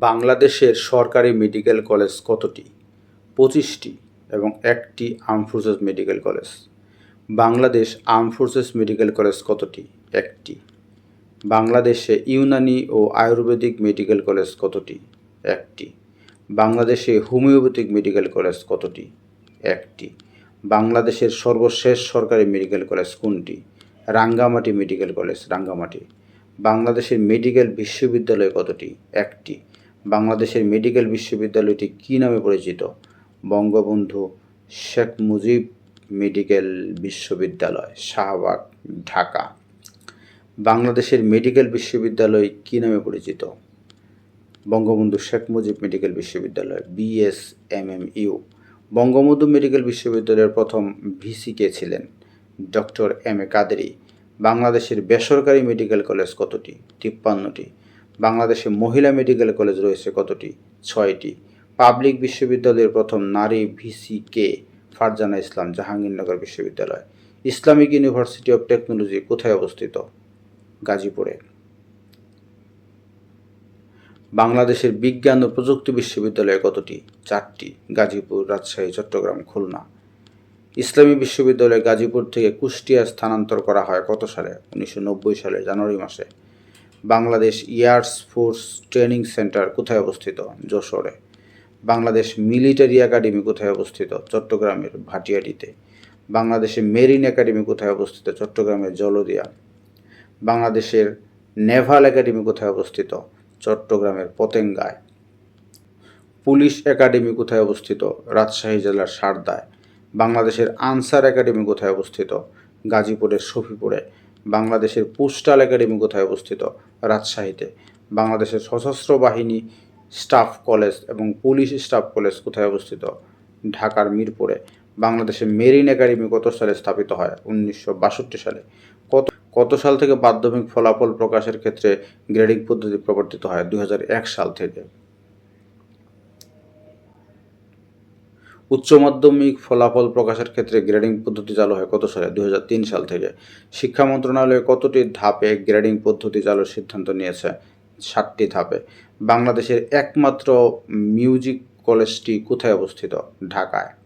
বাংলাদেশের সরকারি medical college কতটি? পঁচিশটি এবং একটি arm forces medical college. Bangladesh arm forces medical college কতটি? একটি। বাংলাদেশে ইউনানি ও আয়ুর্বেদিক মেডিকেল কলেজ কতটি? একটি। বাংলাদেশে হোমিওপ্যাথিক মেডিকেল কলেজ কতটি? একটি। বাংলাদেশের সর্বশেষ সরকারি মেডিকেল কলেজ কোনটি? Rangamati medical college, Rangamati. বাংলাদেশের মেডিকেল বিশ্ববিদ্যালয় কতটি? একটি। বাংলাদেশের মেডিকেল বিশ্ববিদ্যালয়টি কী নামে পরিচিত? বঙ্গবন্ধু শেখ মুজিব মেডিকেল বিশ্ববিদ্যালয়, শাহবাগ, ঢাকা। বাংলাদেশের মেডিকেল বিশ্ববিদ্যালয় কী নামে পরিচিত? বঙ্গবন্ধু শেখ মুজিব মেডিকেল বিশ্ববিদ্যালয় বিএসএমএমইউ বঙ্গবন্ধু মেডিকেল বিশ্ববিদ্যালয়ের প্রথম ভিসি কে ছিলেন? Doctor M A Kaderi. বাংলাদেশের বেসরকারি মেডিকেল কলেজ কতটি? তিপ্পান্নটি। বাংলাদেশে মহিলা মেডিকেল কলেজ রয়েছে কতটি? ছয়টি। পাবলিক বিশ্ববিদ্যালয়ের প্রথম নারী ভিসি কে ফারজানা ইসলাম, জাহাঙ্গীরনগর বিশ্ববিদ্যালয়। ইসলামিক ইউনিভার্সিটি অব টেকনোলজি কোথায় অবস্থিত? গাজীপুরে। বাংলাদেশের বিজ্ঞান ও প্রযুক্তি বিশ্ববিদ্যালয় কতটি? চারটি। গাজীপুর, রাজশাহী, চট্টগ্রাম, খুলনা। ইসলামী বিশ্ববিদ্যালয় গাজীপুর থেকে কুষ্টিয়া স্থানান্তর করা হয় কত সালে? উনিশশো নব্বই সালে জানুয়ারি মাসে। Bangladesh airs force training centre কোথায় অবস্থিত? যশোরে। বাংলাদেশ মিলিটারি একাডেমি কোথায় অবস্থিত? চট্টগ্রামের ভাটিয়াটিতে। বাংলাদেশের মেরিন একাডেমি কোথায় অবস্থিত? চট্টগ্রামের জলদিয়া। বাংলাদেশের নেভাল একাডেমি কোথায় অবস্থিত? চট্টগ্রামের পতেঙ্গায়। পুলিশ একাডেমি কোথায় অবস্থিত? রাজশাহী জেলার সারদায়। বাংলাদেশের আনসার একাডেমি কোথায় অবস্থিত? গাজীপুরের শফিপুরে। বাংলাদেশের পোস্টাল একাডেমি কোথায় অবস্থিত? রাজশাহীতে। বাংলাদেশের সশস্ত্র বাহিনী স্টাফ কলেজ এবং পুলিশ স্টাফ কলেজ কোথায় অবস্থিত? ঢাকার মিরপুরে। বাংলাদেশের মেরিন একাডেমি কত সালে স্থাপিত হয়? উনিশশো বাষট্টি সালে। কত কত সাল থেকে মাধ্যমিক ফলাফল প্রকাশের ক্ষেত্রে গ্রেডিং পদ্ধতি প্রবর্তিত হয়? দুই হাজার এক সাল থেকে। উচ্চ মাধ্যমিক ফলাফল প্রকাশের ক্ষেত্রে গ্রেডিং পদ্ধতি চালু হয় কত সালে? দু হাজার তিন সাল থেকে। শিক্ষা মন্ত্রণালয় কতটি ধাপে গ্রেডিং পদ্ধতি চালুর সিদ্ধান্ত নিয়েছে? সাতটি ধাপে। বাংলাদেশের একমাত্র মিউজিক কলেজটি কোথায় অবস্থিত? ঢাকায়।